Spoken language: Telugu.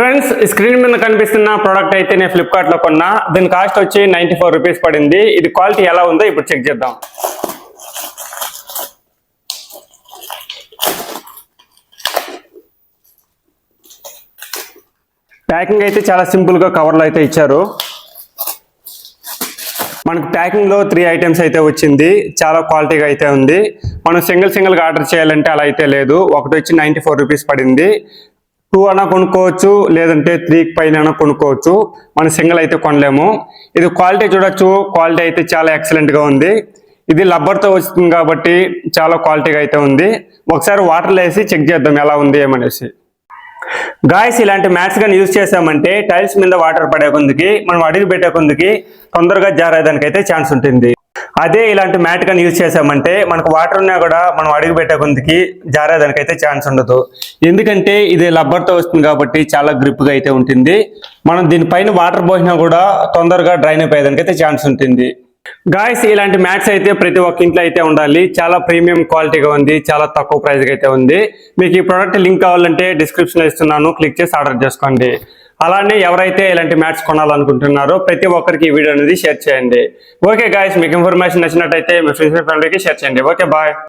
ఫ్రెండ్స్ స్క్రీన్ మీద కనిపిస్తున్న ప్రోడక్ట్ అయితే నేను ఫ్లిప్కార్ట్లో కొన్నా. దీని కాస్ట్ వచ్చి నైన్టీ ఫోర్ రూపీస్ పడింది. ఇది క్వాలిటీ ఎలా ఉందో ఇప్పుడు చెక్ చేద్దాం. ప్యాకింగ్ అయితే చాలా సింపుల్గా అయితే ఇచ్చారు. మనకు ప్యాకింగ్లో త్రీ ఐటమ్స్ అయితే వచ్చింది. చాలా క్వాలిటీగా అయితే ఉంది. మనం సింగిల్ సింగిల్గా ఆర్డర్ చేయాలంటే అలా అయితే లేదు. ఒకటి వచ్చి నైన్టీ ఫోర్ రూపీస్ పడింది. టూ అన్నా కొనుక్కోవచ్చు లేదంటే త్రీ పైన అయినా కొనుక్కోవచ్చు. మనం సింగిల్ అయితే కొనలేము. ఇది క్వాలిటీ చూడొచ్చు. క్వాలిటీ అయితే చాలా ఎక్సలెంట్గా ఉంది. ఇది రబ్బర్తో వస్తుంది కాబట్టి చాలా క్వాలిటీగా అయితే ఉంది. ఒకసారి వాటర్లో వేసి చెక్ చేద్దాం ఎలా ఉంది ఏమనేసి. గాయస్ ఇలాంటి మ్యాట్స్ కానీ యూజ్ చేసామంటే టైల్స్ మీద వాటర్ పడే కొందికి మనం అడుగు పెట్టే కొందికి తొందరగా జారేదానికి అయితే ఛాన్స్ ఉంటుంది. అదే ఇలాంటి మ్యాట్ కానీ యూజ్ చేసామంటే మనకు వాటర్ ఉన్నా కూడా మనం అడుగు పెట్టే కొందికి ఛాన్స్ ఉండదు. ఎందుకంటే ఇది రబ్బర్తో వస్తుంది కాబట్టి చాలా గ్రిప్గా అయితే ఉంటుంది. మనం దీనిపైన వాటర్ పోసినా కూడా తొందరగా డ్రైన్ అయిపోయేదానికైతే ఛాన్స్ ఉంటుంది. గాయస్ ఇలాంటి మ్యాట్స్ అయితే ప్రతి ఒక్క ఇంట్లో అయితే ఉండాలి. చాలా ప్రీమియం క్వాలిటీగా ఉంది చాలా తక్కువ ప్రైస్కి అయితే ఉంది. మీకు ఈ ప్రోడక్ట్ లింక్ కావాలంటే డిస్క్రిప్షన్లో ఇస్తున్నాను. క్లిక్ చేసి ఆర్డర్ చేసుకోండి. అలానే ఎవరైతే ఇలాంటి మ్యాట్స్ కొనాలనుకుంటున్నారో ప్రతి ఒక్కరికి ఈ వీడియో అనేది షేర్ చేయండి. ఓకే గాయస్ మీకు ఇన్ఫర్మేషన్ నచ్చినట్టయితే మీ ఫ్రెండ్స్ ఫ్యామిలీకి షేర్ చేయండి. Okay bye